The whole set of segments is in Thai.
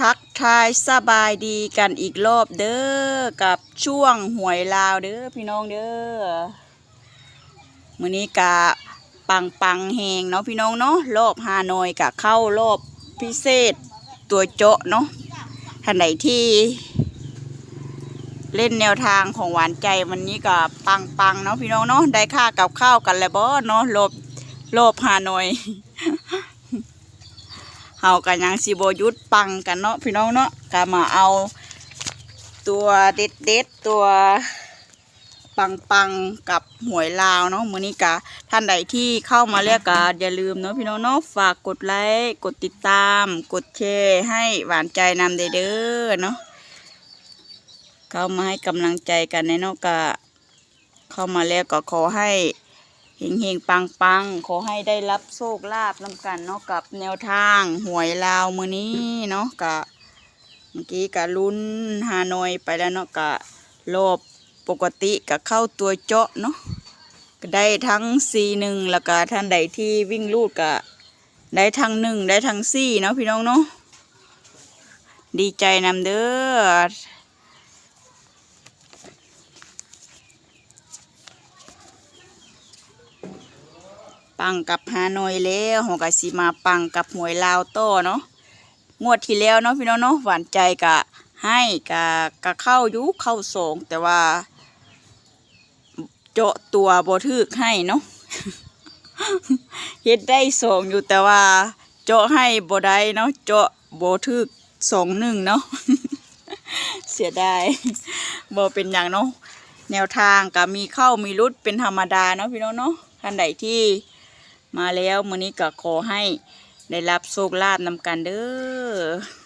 ทักทายสบายดีกันอีกรอบเด้อกับช่วงหวยลาวเด้อพี่น้องเด้อมื้อนี้กะปังปังแหงเนาะพี่น้องเนาะรอบฮานอยกะเข้ารอบพิเศษตัวเจาะเนาะท่านไหนที่ เล่นแนวทางของหวานใจวันนี้ก็ปังปังเนาะพี่น้องเนาะได้ค่ากับข้าวกันแล้วบ่เนาะรอบรอบฮานอย เฮากันยังสิบยุดปังกันเนาะพี่น้องเนาะก็มาเอา ตัวเด็ดเด็ดตัวปังปังกับหวยลาวเนาะมือนี้กะท่านใดที่เข้ามาแล้วก็อย่าลืมเนาะพี่น้องเนาะฝากกดไลค์กดติดตาม กดแชร์ให้หวานใจนำเด้อเนาะเข้ามาให้กำลังใจกันในเนาะก็เข้ามาแล้วก็ขอให้ เฮงเฮงปังปังขอให้ได้รับโชคลาภนำกันเนาะกับแนวทางหวยลาวมือนี้เนาะกะเมื่อกี้กะลุ้นฮานอยไปแล้วเนาะกะรอบปกติกะเข้าตัวเจาะเนาะก็ได้ทั้งสี่หนึ่งแล้วก็ท่านใดที่วิ่งลูดกะได้ทั้งหนึ่งได้ทั้งสี่เนาะพี่น้องเนาะดีใจนำเด้อ ปังกับฮานอยแล้วหอกสิมาปังกับหวยลาวโต้เนาะงวดที่แล้วเนาะพี่น้องเนาะหวานใจกะให้กะกะเข้ายุเข้าสองแต่ว่า เจาะตัวบทึกให้เนาะเฮ็ดได้สองอยู่แต่ว่า เจาะให้บ่ได้เนาะเจาะบ่ทึกสองหนึ่งเนาะเสียดายบ่เป็นอย่างเนาะแนวทางก็มีเข้ามีรุดเป็นธรรมดาเนาะพี่น้องเนาะท่านใดที่ มาแล้วมื้อนี้ก็ขอให้ได้รับโชคลาภนำกันเด้อ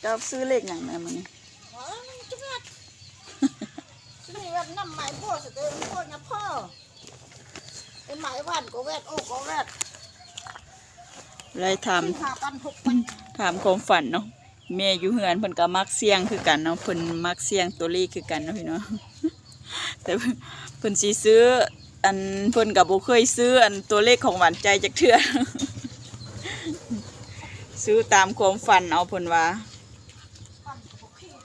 เจ้าซื้อเลขอย่างไรมื้อนี้อ๋อมันจะงัดฉันนี่แบบน้ำหมายพ่อสเตอร์พ่อนะพ่อเป็นหมายวันก็แวดโอ้ก็แวดเลยถามที่หาปันหกปันถามความฝันเนาะแม่อยู่เฮือนเพิ่นก็มักเสี่ยงคือกันเนาะเพิ่นมักเสี่ยงตัวเลขคือกันเนาะพี่เนาะแต่เพิ่นเพิ่นสิซื้อ อันเพิ่นก็บ่เคยซื้ออันตัวเลขของหวานใจจักเทื่อซื้อตามความฝันเอาเพิ่นว่า ปันหกขี้ห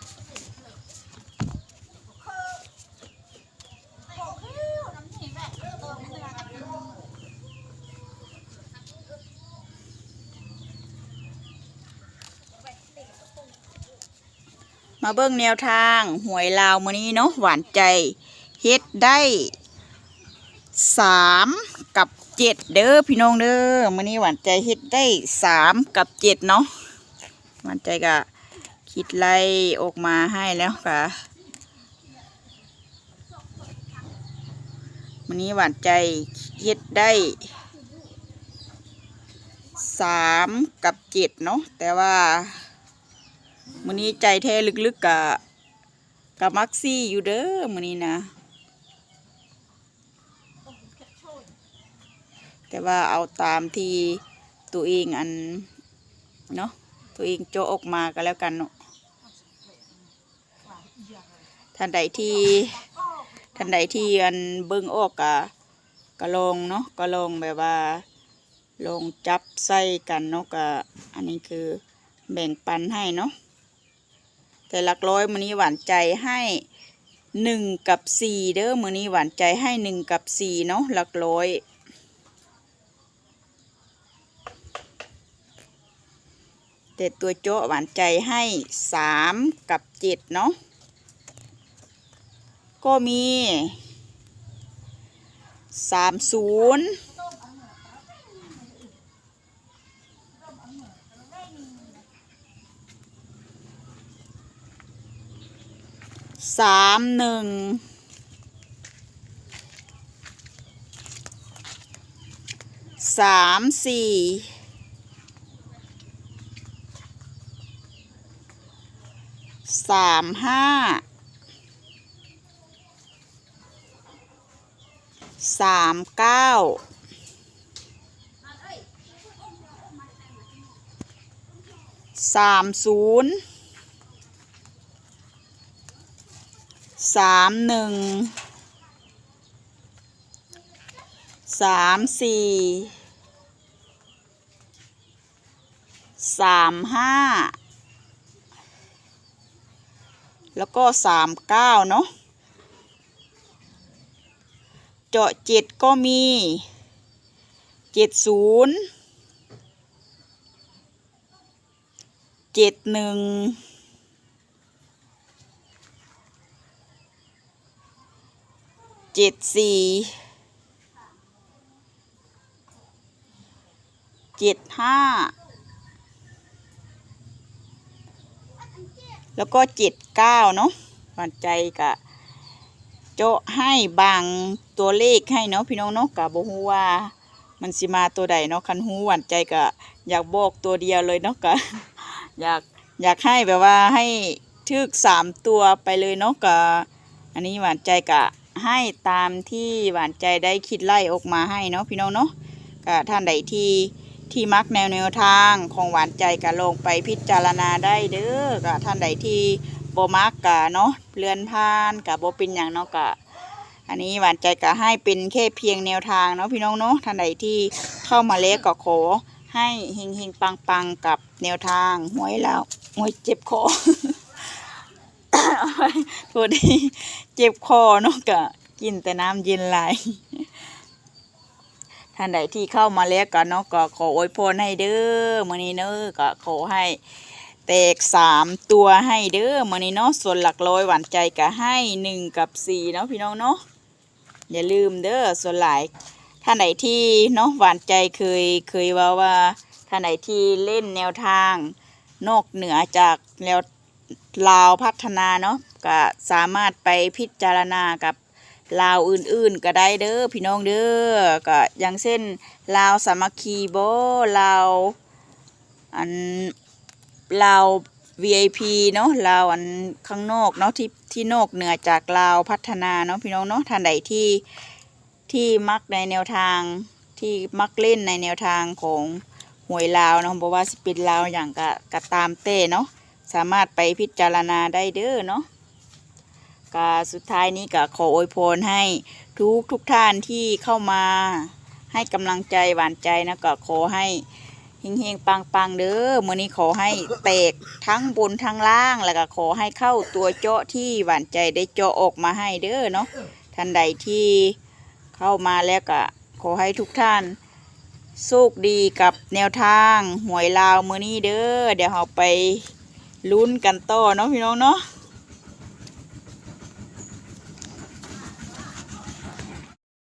กขี้น้ำนี่แวดเออตัวเมือง มาเบิ่งแนวทางหวยลาวมื้อนี้เนาะหวานใจเฮ็ดได้สามกับเจ็ดเด้อพี่น้องเด้อมื้อนี้หวานใจเฮ็ดได้สามกับเจ็ดเนาะหวานใจก็คิดไล่ออกมาให้แล้วค่ะมื้อนี้หวานใจเฮ็ดได้สามกับเจ็ดเนาะแต่ว่า มื้อนี้ใจแท้ลึกๆกะกะมักซี่อยู่เด้อมื้อนี้นะ แต่ว่าเอาตามที่ตัวเองอันเนาะตัวเองโจออกมาก็แล้วกันเนาะท่านใดที่ท่านใดที่อันเบิ่งออกกะก็ลองเนาะก็ลองแบบว่าลองจับใส่กันเนาะกะอันนี้คือแบ่งปันให้เนาะ แต่หลักร้อยมือนี้หวานใจให้หนึ่งกับสี่เด้อมือนี้หวานใจให้หนึ่งกับสี่เนาะหลักร้อยแต่ตัวโจ๊ะหวานใจให้สามกับเจ็ดเนาะก็มีสามศูนย์ สามหนึ่งสามสี่สามห้าสามเก้าสามศูนย์ สามหนึ่งสามสี่สามห้าแล้วก็สามเก้าเนาะเจาะเจ็ดก็มีเจ็ดศูนย์เจ็ดหนึ่ง เจ็ดสี่เจ็ดห้าแล้วก็เจ็ดเก้าเนาะหวานใจกะโจะให้บางตัวเลขให้เนาะพี่น้องเนาะกะบ่ฮู้ว่า มันสิมาตัวใดเนาะคันฮู้หวานใจกะอยากบอกตัวเดียวเลยเนาะกะอยากอยากให้แบบว่าให้ทึกสามตัวไปเลยเนาะกะอันนี้หวานใจกะ ให้ตามที่หวานใจได้คิดไล่ออกมาให้เนาะพี่น้องเนาะกะท่านใดที่ที่มักแนวแนวทางของหวานใจกะลงไปพิจารณาได้เด้อกะท่านใดที่บ่มักกะเนาะเลือนผ่านกะบ่เป็นอย่างเนาะกะอันนี้หวานใจก็ให้เป็นแค่เพียงแนวทางเนาะพี่น้องเนาะท่านใดที่เข้ามาเล็กก็ขอให้เฮงเฮงปังปังกับแนวทางหวยแล้วหวยเจ็บคอ ตัวนี้เจ็บคอเนาะกะกินแต่น้ำเย็นไหลท่านใดที่เข้ามาแล้วก็เนาะก็ขออวยพรให้เด้อมื้อนี้เนาะก็ขอให้แตกสามตัวให้เด้อมื้อนี้เนาะส่วนหลักร้อยหวานใจก็ให้หนึ่งกับสี่เนาะพี่น้องเนาะอย่าลืมเด้อส่วนหลายท่านไหนที่เนาะหวานใจเคยเคยว่าว่าท่านไหนที่เล่นแนวทางนอกเหนือจากแนว ลาวพัฒนาเนาะก็สามารถไปพิจารณากับลาวอื่นๆ ก็ได้เด้อพี่น้องเด้อก็อย่างเช่นลาวสามัคคีโบลาวอันลาว VIP เนาะลาวอันข้างนอกเนาะที่ที่นอกเหนือจากลาวพัฒนาเนาะพี่น้องเนาะท่านใดที่ที่มักในแนวทางที่มักเล่นในแนวทางของหวยลาวเนาะบอกว่าสป็นลาวอย่างกะกะตามเต้เนาะ สามารถไปพิจารณาได้เด้อเนาะกาสุดท้ายนี้ก็ขออวยพรให้ทุกทุกท่านที่เข้ามาให้กำลังใจหวานใจนะก็ขอให้เฮงเฮงปังปังๆเด้อมื้อนี้ขอให้แตกทั้งบนทั้งล่าง แล้วก็ขอให้เข้าตัวเจาะที่หวานใจได้เจาะออกมาให้เด้อเนาะท่านใดที่เข้ามาแล้วก็ขอให้ทุกท่านโชคดีกับแนวทางหวยลาวมื้อนี้เด้อเดี๋ยวเราไป ลุ้นกันต่อเนาะพี่น้องเนาะ